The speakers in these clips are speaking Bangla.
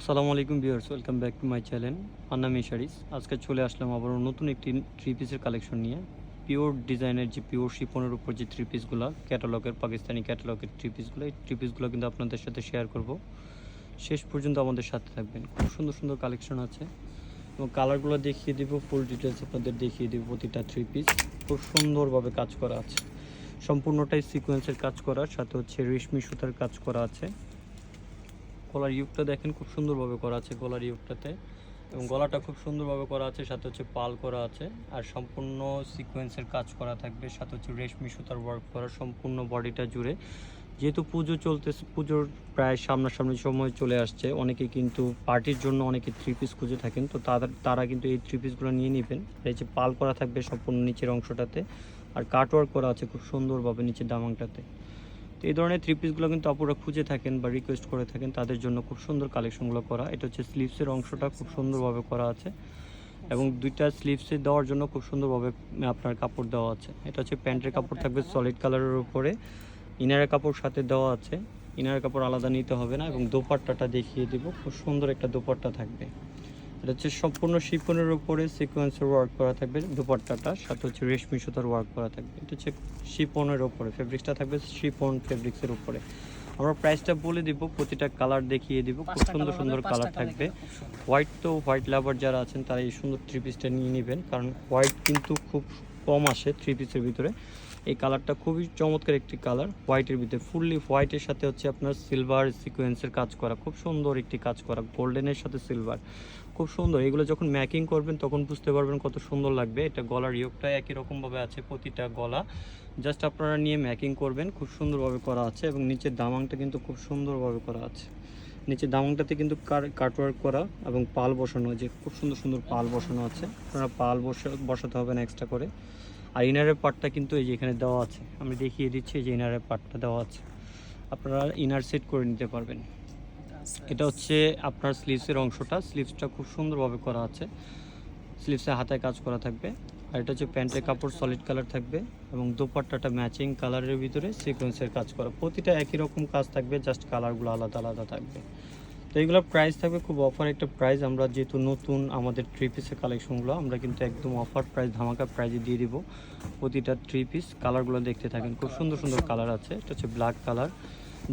আসসালামু আলাইকুম viewers, welcome back to my channel আন্না মেশারিস। আজকে চলে আসলাম আবারও নতুন একটি থ্রি পিসের কালেকশন নিয়ে। পিওর ডিজাইনের যে পিওর শিপনের উপর যে থ্রি পিসগুলো ক্যাটালগের পাকিস্তানি ক্যাটালগের থ্রি পিসগুলো এই থ্রি পিসগুলো কিন্তু আপনাদের সাথে শেয়ার করব। শেষ পর্যন্ত আমাদের সাথে থাকবেন। খুব সুন্দর সুন্দর কালেকশন আছে। এবং কালারগুলো দেখিয়ে দিব ফুল ডিটেলস আপনাদের দেখিয়ে দিব প্রতিটা থ্রি পিস খুব সুন্দরভাবে কাজ করা আছে। সম্পূর্ণটাই সিকোয়েন্সের কাজ করা, সাথে হচ্ছে রেশমি সুতার কাজ করা আছে। গলার ইউকটা দেখেন খুব সুন্দরভাবে করা আছে গলার ইউকটাতে এবং গলাটা খুব সুন্দরভাবে করা আছে, সাথে হচ্ছে পাল করা আছে আর সম্পূর্ণ সিকোয়েন্সের কাজ করা থাকবে, সাথে হচ্ছে রেশমি সুতার ওয়ার্ক করা সম্পূর্ণ বডিটা জুড়ে। যেহেতু পুজো চলতেছে, পুজোর প্রায় সামনাসামনি সময় চলে আসছে, অনেকে কিন্তু পার্টির জন্য অনেকে থ্রি পিস খুঁজে থাকেন, তো তাদের, তারা কিন্তু এই থ্রি পিসগুলো নিয়ে নেবেন। এই যে পাল করা থাকবে সম্পূর্ণ নিচের অংশটাতে, আর কাটওয়ার্ক করা আছে খুব সুন্দরভাবে নিচের দামাংটাতে। তো এই ধরনের থ্রি পিসগুলো কিন্তু আপুরা খুঁজে থাকেন বা রিকোয়েস্ট করে থাকেন। তাদের জন্য খুব সুন্দর কালেকশনগুলো করা। এটা হচ্ছে স্লিভসের অংশটা খুব সুন্দরভাবে করা আছে এবং দুইটা স্লিভসে দেওয়ার জন্য খুব সুন্দরভাবে আপনার কাপড় দেওয়া আছে। এটা হচ্ছে প্যান্টের কাপড় থাকবে সলিড কালারের উপরে। ইনারের কাপড় সাথে দেওয়া আছে। ইনারের কাপড় আলাদা নিতে হবে না এবং দোপাট্টাটা দেখিয়ে দিব। খুব সুন্দর একটা দোপাট্টা থাকবে। এটা হচ্ছে সম্পূর্ণ শিফনের উপরে সিকোয়েন্সের ওয়ার্ক করা থাকবে দুপাট্টাটা সাথে হচ্ছে রেশমি সুতার ওয়ার্ক করা থাকবে। এটা হচ্ছে শিপনের উপরে ফেব্রিক্সটা থাকবে শিপন ফেব্রিক্সের উপরে। আমরা প্রাইসটা বলে দিব প্রতিটা কালার দেখিয়ে দিব খুব সুন্দর সুন্দর কালার থাকবে। হোয়াইট তো হোয়াইট লাভার যারা আছেন তারা এই সুন্দর থ্রি পিসটা নিয়ে নেবেন কারণ হোয়াইট কিন্তু খুব কম আসে থ্রি পিসের ভিতরে। এই কালারটা খুবই চমৎকার একটি কালার হোয়াইটের ভিতরে। ফুললি হোয়াইটের সাথে হচ্ছে আপনার সিলভার সিকোয়েন্সের কাজ করা খুব সুন্দর একটি কাজ করা গোল্ডেনের সাথে সিলভার খুব সুন্দর। এগুলো যখন ম্যাকিং করবেন তখন বুঝতে পারবেন কত সুন্দর লাগবে। এটা গলার ইয়োগটা একই রকমভাবে আছে প্রতিটা গলা। জাস্ট আপনারা নিয়ে ম্যাকিং করবেন। খুব সুন্দরভাবে করা আছে এবং নিচের দামাংটা কিন্তু খুব সুন্দরভাবে করা আছে। নিচে দামাংটাতে কিন্তু কাটওয়ার্ক করা এবং পাল বসানো যে খুব সুন্দর সুন্দর পাল বসানো আছে। আপনারা পাল বসা, বসাতে হবে এক্সট্রা করে। আর ইনারের পার্টটা কিন্তু এই যে এখানে দেওয়া আছে। আমি দেখিয়ে দিচ্ছি যে ইনারের পার্টটা দেওয়া আছে। আপনারা ইনার সেট করে নিতে পারবেন। এটা হচ্ছে আপনার স্লিভসের অংশটা। স্লিভসটা খুব সুন্দরভাবে করা আছে। স্লিভসে হাতায় কাজ করা থাকবে। আর এটা হচ্ছে প্যান্টের কাপড় সলিড কালার থাকবে এবং দোপাট্টাটা ম্যাচিং কালারের ভিতরে সিকোয়েন্সের কাজ করা। প্রতিটা একই রকম কাজ থাকবে জাস্ট কালারগুলো আলাদা আলাদা থাকবে। তো এইগুলোর প্রাইস থাকবে, খুব অফার একটা প্রাইস আমরা যেহেতু নতুন আমাদের থ্রি পিসের কালেকশনগুলো আমরা কিন্তু একদম অফার প্রাইস ধামাকা প্রাইজে দিয়ে দিব। প্রতিটা থ্রি পিস কালারগুলো দেখতে থাকেন। খুব সুন্দর সুন্দর কালার আছে। এটা হচ্ছে black colour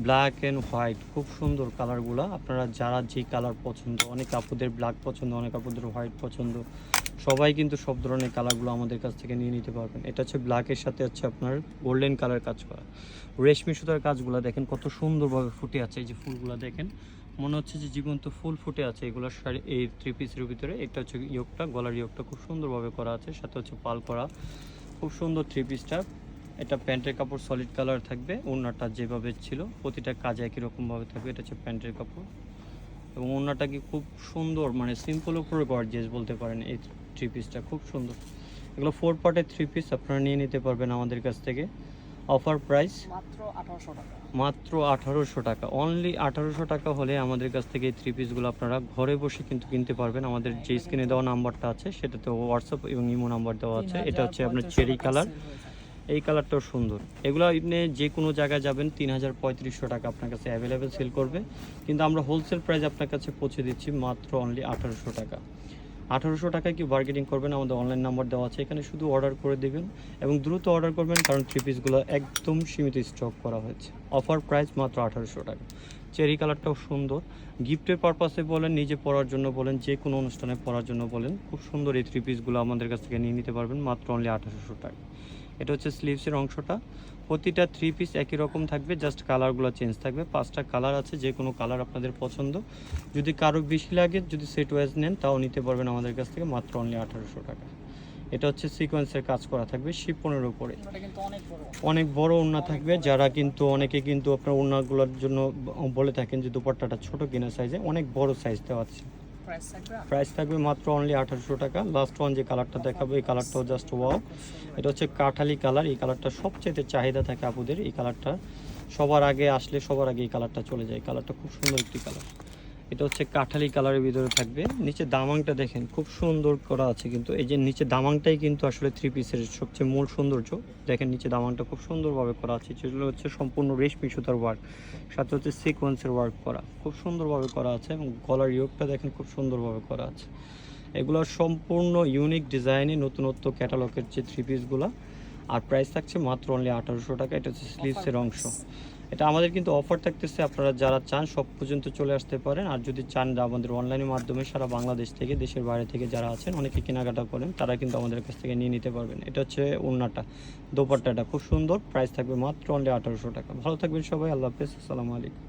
black and white খুব সুন্দর কালারগুলো আপনারা যারা যে কালার পছন্দ, অনেক আপুদের ব্ল্যাক পছন্দ, অনেক আপুদের হোয়াইট পছন্দ, সবাই কিন্তু সব ধরনের কালারগুলো আমাদের কাছ থেকে নিয়ে নিতে পারবেন। এটা হচ্ছে ব্ল্যাকের সাথে হচ্ছে আপনার গোল্ডেন কালার কাজ করা। রেশমি সুতার কাজগুলো দেখেন, কত সুন্দরভাবে ফুটে আছে এই যে ফুলগুলো দেখেন। মনে হচ্ছে যে জীবন্ত ফুল ফুটে আছে এগুলোর শাড়ি, এই থ্রি পিসের ভিতরে। এটা হচ্ছে ইয়োগটা, গলার ইয়োগটা খুব সুন্দরভাবে করা আছে, সাথে হচ্ছে পাল করা। খুব সুন্দর থ্রি পিসটা এটা প্যান্টের কাপড় সলিড কালার থাকবে। ওড়নাটা যেভাবে ছিল প্রতিটা কাজ একই রকমভাবে থাকবে। এটা হচ্ছে প্যান্টের কাপড়। এবং ওড়নাটা কি খুব সুন্দর মানে সিম্পল উপরে গর্জিয়াস বলতে পারেন এই থ্রি পিসটা খুব সুন্দর। এগুলো ফোর পার্টের থ্রি পিস আপনারা নিয়ে নিতে পারবেন আমাদের কাছ থেকে। অফার প্রাইস মাত্র আঠারোশো টাকা। মাত্র আঠারোশো টাকা। অনলি আঠারোশো টাকা হলে আমাদের কাছ থেকে এই থ্রি পিসগুলো আপনারা ঘরে বসে কিন্তু কিনতে পারবেন। আমাদের যে স্ক্রিনে দেওয়া নাম্বারটা আছে সেটাতে হোয়াটসঅ্যাপ এবং ইমো নাম্বার দেওয়া আছে। এটা হচ্ছে আপনার চেরি কালার এই কালারটাও সুন্দর। এগুলো আপনি যে কোনো জায়গায় যাবেন, তিন হাজার পঁয়ত্রিশশো টাকা আপনার কাছে অ্যাভেলেবেল সেল করবে। কিন্তু আমরা হোলসেল প্রাইস আপনার কাছে পৌঁছে দিচ্ছি মাত্র অনলি আঠারোশো টাকা। আঠারোশো টাকায় কি বার্গেটিং করবেন? আমাদের অনলাইন নাম্বার দেওয়া আছে। এখানে শুধু অর্ডার করে দেবেন এবং দ্রুত অর্ডার করবেন কারণ থ্রি পিসগুলো একদম সীমিত স্টক করা হয়েছে। অফার প্রাইস মাত্র আঠারোশো টাকা। চেরি কালারটাও সুন্দর। গিফটের পারপাসে বলেন, নিজে পরার জন্য বলেন, যে কোনো অনুষ্ঠানে পরার জন্য বলেন, খুব সুন্দর এই থ্রি পিসগুলো আমাদের কাছ থেকে নিয়ে নিতে পারবেন, মাত্র অনলি আঠারোশো টাকা এটা হচ্ছে স্লিভসের অংশটা। প্রতিটা থ্রি পিস একই রকম থাকবে জাস্ট কালারগুলো চেঞ্জ থাকবে। পাঁচটা কালার আছে, যে কোনো কালার আপনাদের পছন্দ। যদি কারও বেশি লাগে, যদি সেট ওয়াইজ নেন, তাও নিতে পারবেন আমাদের কাছ থেকে, মাত্র অনলি আঠারোশো টাকা এটা হচ্ছে সিকোয়েন্সের কাজ করা থাকবে শিপনের উপরে। অনেক বড়। ওড়না থাকবে যারা কিন্তু অনেকে কিন্তু আপনার ওড়নাগুলোর জন্য বলে থাকেন যে দুপাট্টাটা ছোট কিনা সাইজে অনেক বড় সাইজ দেওয়া আছে। প্রাইস থাকবে মাত্র অনলি আঠারোশো টাকা। লাস্ট ওয়ান যে কালারটা দেখাবো এই কালারটাও জাস্ট ওয়াও এটা হচ্ছে কাঠালি কালার এই কালারটা সবচেয়ে চাহিদা থাকে আপুদের। এই কালারটা সবার আগে আসলে সবার আগে এই কালারটা চলে যায়। কালারটা খুব সুন্দর একটি কালার এটা হচ্ছে কাঠালি কালারের ভিতরে থাকবে। নিচে দামাংটা দেখেন, খুব সুন্দর করা আছে কিন্তু এই যে নিচে দামাংটাই কিন্তু আসলে থ্রি পিসের সবচেয়ে মূল সৌন্দর্য। দেখেন নিচে দামাংটা খুব সুন্দরভাবে করা আছে যেগুলো হচ্ছে সম্পূর্ণ রেশমি সুতার ওয়ার্ক সাথে হচ্ছে সিকোয়েন্সের ওয়ার্ক করা, খুব সুন্দরভাবে করা আছে এবং গলার ইয়োগটা দেখেন খুব সুন্দরভাবে করা আছে। এগুলো সম্পূর্ণ ইউনিক ডিজাইনে নতুনত্ব ক্যাটালগের যে থ্রি পিসগুলো আর প্রাইস থাকছে মাত্র অনলি আঠারোশো টাকা, এটা হচ্ছে স্লিভসের অংশ। এটা আমাদের কিন্তু অফার থাকতেছে, আপনারা যারা চান সব পর্যন্ত চলে আসতে পারেন। আর যদি চান আমাদের অনলাইনের মাধ্যমে সারা বাংলাদেশ থেকে, দেশের বাইরে থেকে যারা আছেন, অনেকে কেনাকাটা করেন, তারা কিন্তু আমাদের কাছ থেকে নিয়ে নিতে পারবেন। এটা হচ্ছে ওড়নাটা, দোপাট্টাটা। খুব সুন্দর প্রাইস থাকবে মাত্র অনলি আঠারোশো টাকা। ভালো থাকবেন সবাই, আল্লাহ হাফেজ, আসসালামু আলাইকুম।